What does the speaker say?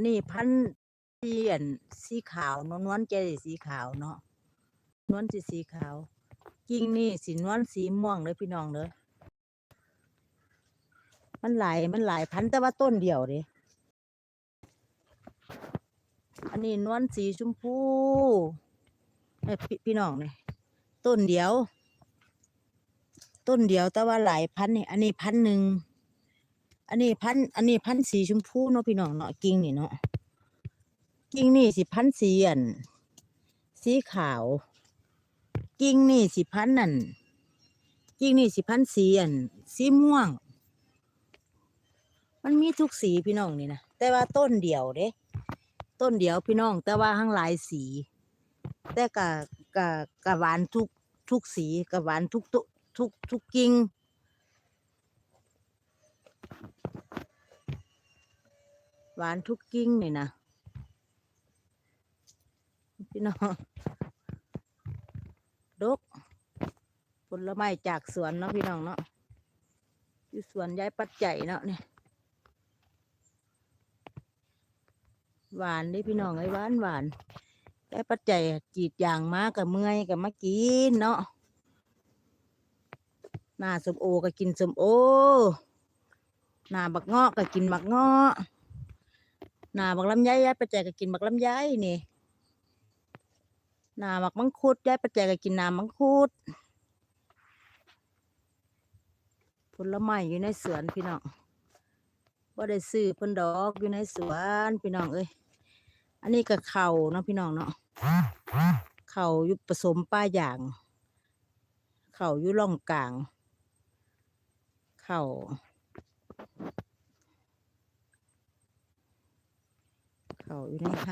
นนี้พันเทียนสีขาวนาะนวลใจสีขาวเนาะนวลสีสีขาว กิ่งนี่สีนวลสีม่วงเลยพี่น้องเด้อมันหลายมันหลายพันแต่ว่าต้นเดียวเด้อันนี้นวลสีชมพูเอ้ยพี่พี่น้องเนี่ยต้นเดียว ต้นเดียวแต่ว่าหลายพันนี่อันนี้พันหนึ่ง อันนี้พันอันนี้พันสีชมพูเนาะพี่น้องเนาะกิ่งนี่เนาะกิ่งนี่สิพันสีอันสีขาว กิ่งนี่สิพันนั่นกิ่งนี่สิพันสีอันสีม่วง มันมีทุกสีพี่น้องนี่นะแต่ว่าต้นเดียวเด้ ต้นเดียวพี่น้อง แต่ว่าทั้งหลายสี แต่กะกะกะหวานทุกทุกสีกะหวานทุกตุทุกทุกกิ่ง หวานทุกกิ้งนี่นะพี่น้องดกผลไม้จากสวนเนาะพี่น้องเนาะอยู่สวนย้ายปัดใจยเนาะเนี่ยหวานดิพี่น้องไอ้หวานหวานย้ายปัดใจยจีดยางมากับเมื่อยกับมากินเนาะหน้าสมโอก็กินสมโอหน้าบักเงาะก็กินบักเงาะ หนาบักลำไยยายไปแจกกินบักลำไยนี่หนาบักมังคุดยายไปแจกกินหนามังคุดผลไม้อยู่ในสวนพี่น้องว่าได้ซื้อเพิ่นดอกอยู่ในสวนพี่น้องเอ้ยอันนี้ก็เข่าเนาะพี่น้องเนาะเข่าอยู่ผสมป้าอย่าง เข่าอยู่ร่องกลาง เข่า เขาอยู่ในไฮ